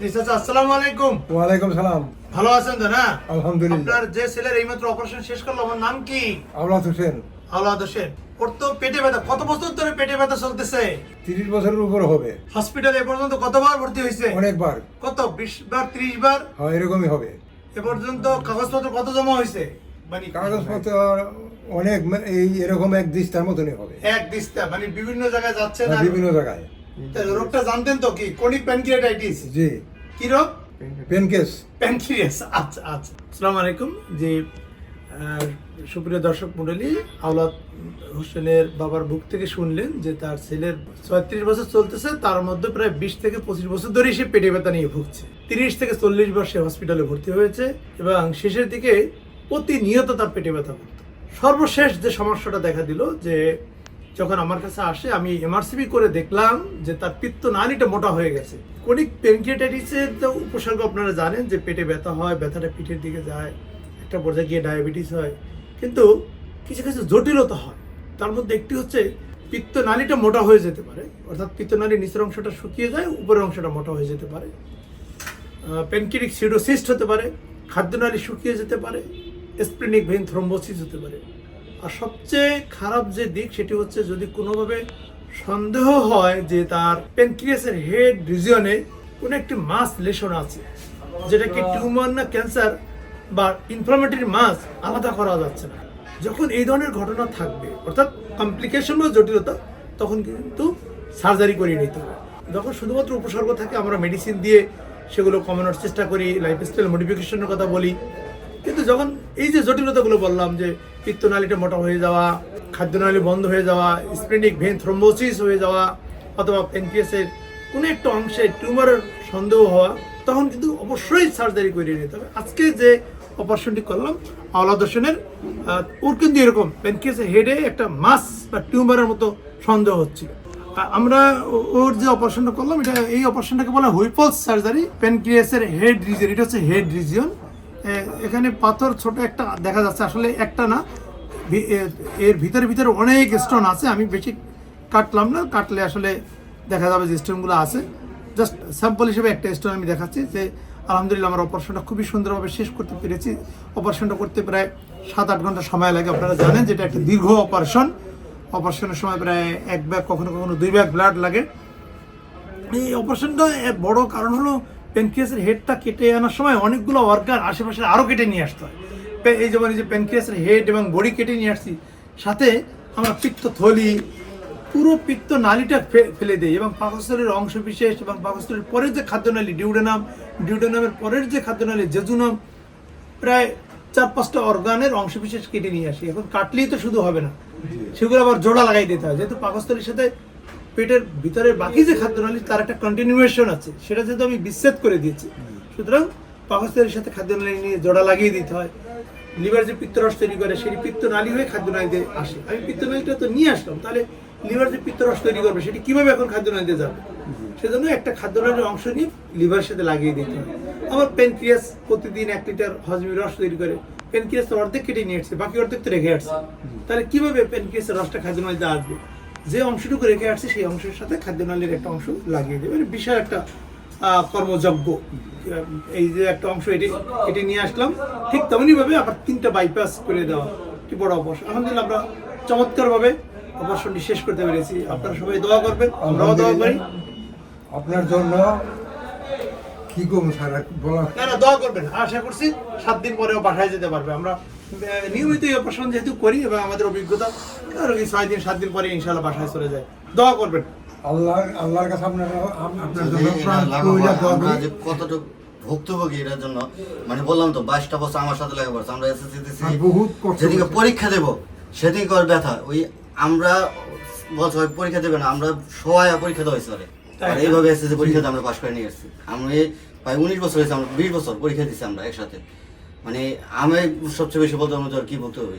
জি, চাচা, আসসালামু আলাইকুম। ওয়ালাইকুম সালাম। ভালো আছেন তো না? আলহামদুলিল্লাহ। আপনার যে ছেলের এইমাত্র অপারেশন শেষ করল আমার নাম কি? আওলাদ হোসেন। আওলাদ হোসেন। ওর তো পেটে ব্যথা। কত বছর ধরে পেটে ব্যথা চলতেছে? তিরিশ বছরের উপর হবে। হসপিটালে এ পর্যন্ত কতবার ভর্তি হয়েছে? অনেকবার। কত? বিশ বার ত্রিশ বার? হ্যাঁ এরকমই হবে। এ পর্যন্ত কাগজপত্র কত জমা হয়েছে? মানে কাগজপত্র অনেক এই এরকম এক দিস্তার মতনই হবে। এক দিস্তা মানে বিভিন্ন জায়গায় যাচ্ছে আর আর বিভিন্ন জায়গায়। রোগটা জানতেন তো কি? কোনিক প্যানক্রিয়াটাইটিস জি। কি রোগ? পেনকেস প্যানক্রিয়াস আচ্ছা আচ্ছা। আসসালামু আলাইকুম। যে সুপ্রিয় দর্শক মণ্ডলী আওলাদ হোসেনের বাবার বুক থেকে শুনলেন যে তার ছেলের ছয়ত্রিশ বছর চলতেছে তার মধ্যে প্রায় বিশ থেকে পঁচিশ বছর ধরে সে পেটে ব্যথা নিয়ে ভুগছে। তিরিশ থেকে চল্লিশ বর্ষে হসপিটালে ভর্তি হয়েছে এবং শেষের দিকে প্রতিনিয়ত তার পেটে ব্যথা করত। সর্বশেষ যে সমস্যাটা দেখা দিল যে যখন আমার কাছে আসে, আমি এমআরসিবি করে দেখলাম যে তার পিত্ত নালীটা মোটা হয়ে গেছে। কোনিক পেনক্রিয়াটাইটিসের তো উপসর্গ আপনারা জানেন যে পেটে ব্যথা হয়, ব্যথাটা পিঠের দিকে যায়, একটা পর্যায়ে গিয়ে ডায়াবেটিস হয়। কিন্তু কিছু কিছু জটিলতা হয়। তার মধ্যে একটি হচ্ছে পিত্ত নালীটা মোটা হয়ে যেতে পারে। অর্থাৎ পিত্ত নালীর নিচের অংশটা শুকিয়ে যায়, উপরের অংশটা মোটা হয়ে যেতে পারে। পেনক্রিটিক সিডোসিস্ট হতে পারে, খাদ্যনালী শুকিয়ে যেতে পারে স্প্রিনিক ভেইন থ্রম্বোসিস হতে পারে। আর সবচেয়ে খারাপ যে দিক সেটি হচ্ছে যদি কোনোভাবে সন্দেহ হয় যে তার পেনক্রিয়াসের হেড রিজিয়নে কোনো একটি মাস লেশন আছে যেটাকে টিউমার না ক্যান্সার বা ইনফ্লামেটরি মাস আলাদা করা যাচ্ছে না। যখন এই ধরনের ঘটনা থাকবে, অর্থাৎ কমপ্লিকেশন বা জটিলতা, তখন কিন্তু সার্জারি করিয়ে নিতে হবে। যখন শুধুমাত্র উপসর্গ থাকে, আমরা মেডিসিন দিয়ে সেগুলো কমানোর চেষ্টা করি লাইফস্টাইল মডিফিকেশনের কথা বলি। কিন্তু যখন এই যে জটিলতাগুলো বললাম যে পিত্তনালীটা মোটা হয়ে যাওয়া খাদ্যনালী বন্ধ হয়ে যাওয়া স্প্রেনিক ভেন থ্রম্বোসিস হয়ে যাওয়া অথবা পেনক্রিয়াসের কোনো একটা অংশে টিউমারের সন্দেহ হওয়া তখন কিন্তু অবশ্যই সার্জারি করিয়ে নিতে হবে। আজকে যে অপারেশনটি করলাম আওলাদ হোসেনের আহ, ওর কিন্তু এরকম পেনক্রিয়াসের হেডে একটা মাস বা টিউমারের মতো সন্দেহ হচ্ছিল। আমরা ওর যে অপারেশনটা করলাম এটা এই অপারেশনটাকে বলা হুইপলস সার্জারি পেনক্রিয়াসের হেড রিজিয়ন এটা হচ্ছে হেড রিজিয়ন এখানে পাথর ছোট একটা দেখা যাচ্ছে, আসলে একটা না এর ভিতরে ভিতরে অনেক স্টোন আছে, আমি বেশি কাটলাম না, কাটলে আসলে দেখা যাবে যে স্টোনগুলো আছে। জাস্ট স্যাম্পল হিসেবে একটা স্টোন আমি দেখাচ্ছি যে, আলহামদুলিল্লাহ আমার অপারেশনটা খুবই সুন্দরভাবে শেষ করতে পেরেছি। অপারেশনটা করতে প্রায় সাত আট ঘণ্টা সময় লাগে, আপনারা জানেন যেটা একটা দীর্ঘ অপারেশন অপারেশনের সময় প্রায় এক ব্যাগ, কখনো কখনো দুই ব্যাগ ব্লাড লাগে। এই অপারেশনটা বড় কারণ হলো পেনক্রিয়াসের হেডটা কেটে আনার সময় অনেকগুলো অর্গান আশেপাশে আরও কেটে নিয়ে আসতে হয়। এই যেমন এই যে পেনক্রিয়াসের হেড এবং বডি কেটে নিয়ে আসছি, সাথে আমরা পিত্ত থলি, পুরো পিত্ত নালীটা ফেলে দেই এবং পাকস্থলীর অংশ বিশেষ এবং পাকস্থলীর পরের যে খাদ্যনালী ডিউডেনাম ডিউডেনামের পরের যে খাদ্যনালী জেজুনাম প্রায় চার পাঁচটা অর্গানের অংশ বিশেষ কেটে নিয়ে আসি। এখন কাটলেই তো শুধু হবে না। সেগুলো আবার জোড়া লাগাই দিতে হয়। যেহেতু পাকস্থলীর সাথে পেটের ভিতরে বাকি যে খাদ্যনালী, তার একটা কন্টিনিউয়েশন আছে। সেটা যেহেতু আমি বিচ্ছেদ করে দিয়েছি। সুতরাং পাকস্থলীর সাথে খাদ্যনালী নিয়ে জোড়া লাগিয়ে দিতে হয়। লিভার যে পিত্তরস তৈরি করে, সেই পিত্তনালী হয়ে খাদ্যনালীতে আসে। আমি পিত্তনালীটা তো নিয়ে আসলাম, তাহলে লিভার যে পিত্তরস তৈরি করবে, সেটি কীভাবে এখন খাদ্য খাদ্যনালীতে যাবে? সেজন্য একটা খাদ্যনালীর অংশ নিয়ে লিভারের সাথে লাগিয়ে দিতে হয়। আমার পেনক্রিয়াস প্রতিদিন এক লিটার হজমি রস তৈরি করে। পেনক্রিয়াস তো অর্ধেক কেটে নিয়ে আসছে, বাকি অর্ধেক তো রেখে আসছে। তাহলে কীভাবে পেনক্রিয়াসের রসটা খাদ্য খাদ্যনালীতে আসবে? যে অংশটুকু রেখে আসছে, সেই অংশের সাথে খাদ্য খাদ্যনালীর একটা অংশ লাগিয়ে দেবে। বিশাল একটা কর্মযজ্ঞ। এই যে একটা অংশ এটি এটি নিয়ে আসলাম। ঠিক তেমনইভাবে আবার তিনটা বাইপাস করে দেওয়া কি বড় অপারেশন। আলহামদুলিল্লাহ আমরা চমৎকার ভাবে অপারেশনটি শেষ করতে পেরেছি। আপনারা সবাই দোয়া করবেন, আমরাও দোয়া করি। আপনার জন্য কি করব স্যার আর বলা? না না দোয়া করবেন। আশা করছি সাত দিন পরেও বাসায় যেতে পারবে। আমরা নিয়মিত এই অপারেশন যেহেতু করি এবং আমাদের অভিজ্ঞতা রোগী ছয় দিন সাত দিন পরে ইনশাল্লাহ বাসায় চলে যায়। দোয়া করবেন। আল্লাহ আল্লাহর কাছে আপনার আপনার জন্য এই প্রাণ লাগাবো, কইরা দোয়া আমরা করি। যে কতটুকু ভুক্তভোগী এটার জন্য মানে বললাম তো বাইশটা বছর আমার সাথে লেখা পড়ছে। আমরা এসএসসি দিছি আর বহুত কষ্ট যেদিকে পরীক্ষা দেব সেদিকে ওর ব্যথা। ওই আমরা বলছে পরীক্ষা দেবে না। আমরা সবাই পরীক্ষা দেওয়া হয়েছে আর? এইভাবে এসএসসি পরীক্ষাতে আমরা পাশ করে নিয়ে এসেছি। আমি প্রায় উনিশ বছর হয়েছে আমরা বিশ বছর পরীক্ষা দিচ্ছি আমরা একসাথে। মানে আমি সবচেয়ে বেশি বলতে আমার কি বলতে হবে।